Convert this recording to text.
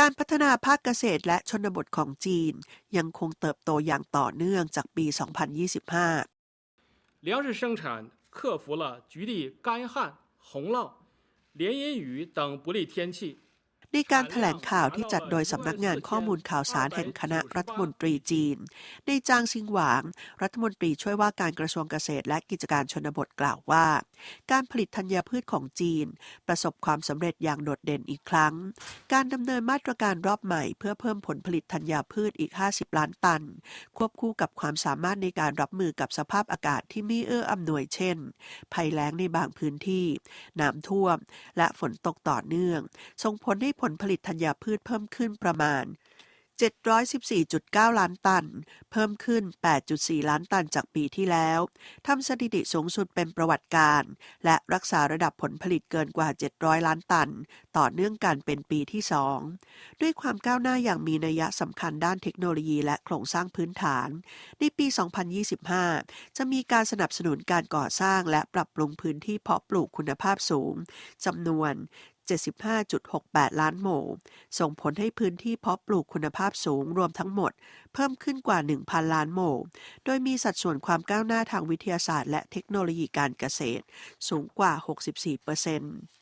การพัฒนาภาคเกษตรและชนบทของจีน ยังคงเติบโตอย่างต่อเนื่องจากปี 2025粮食生产克服了局地干旱、洪涝、连阴雨等不利天气。 ในการถแถลงข่าวที่จัดโดยสำนักงานข้อมูลข่าวสารแห่งคณะรัฐมนตรีจีน ในจางซิงหวาง รัฐมนตรีช่วยว่าการกระทรวงเกษตรและกิจการชนบทกล่าวว่า การผลิตธัญพืชของจีน ประสบความสำเร็จอย่างโดดเด่นอีกครั้ง การดำเนินมาตรการรอบใหม่ เพื่อเพิ่มผลผลิตธัญพืชอีก 50 ล้านตัน ควบคู่กับความสามารถในการรับมือกับสภาพอากาศที่ไม่เอื้ออำนวยเช่น ภัยแล้งในบางพื้นที่ น้ำท่วม และฝนตกต่อเนื่อง ส่งผลให้ผลผลิตธัญพืชเพิ่มขึ้นประมาณ 714.9 ล้านตัน เพิ่มขึ้น 8.4 ล้านตันจากปีที่แล้ว ทำสถิติสูงสุดเป็นประวัติการ และรักษาระดับผลผลิตเกินกว่า 700 ล้านตัน ต่อเนื่องกันเป็นปีที่ 2 ด้วยความก้าวหน้าอย่างมีนัยสำคัญด้านเทคโนโลยีและโครงสร้างพื้นฐาน ในปี 2025 จะมีการสนับสนุนการก่อสร้างและปรับปรุงพื้นที่เพาะปลูกคุณภาพสูงจำนวน 75.68 ล้านโหม ส่งผลให้พื้นที่เพาะปลูกคุณภาพสูงรวมทั้งหมด เพิ่มขึ้นกว่า 1,000 ล้านโหม โดยมีสัดส่วนความก้าวหน้าทางวิทยาศาสตร์และเทคโนโลยีการเกษตร สูงกว่า 64%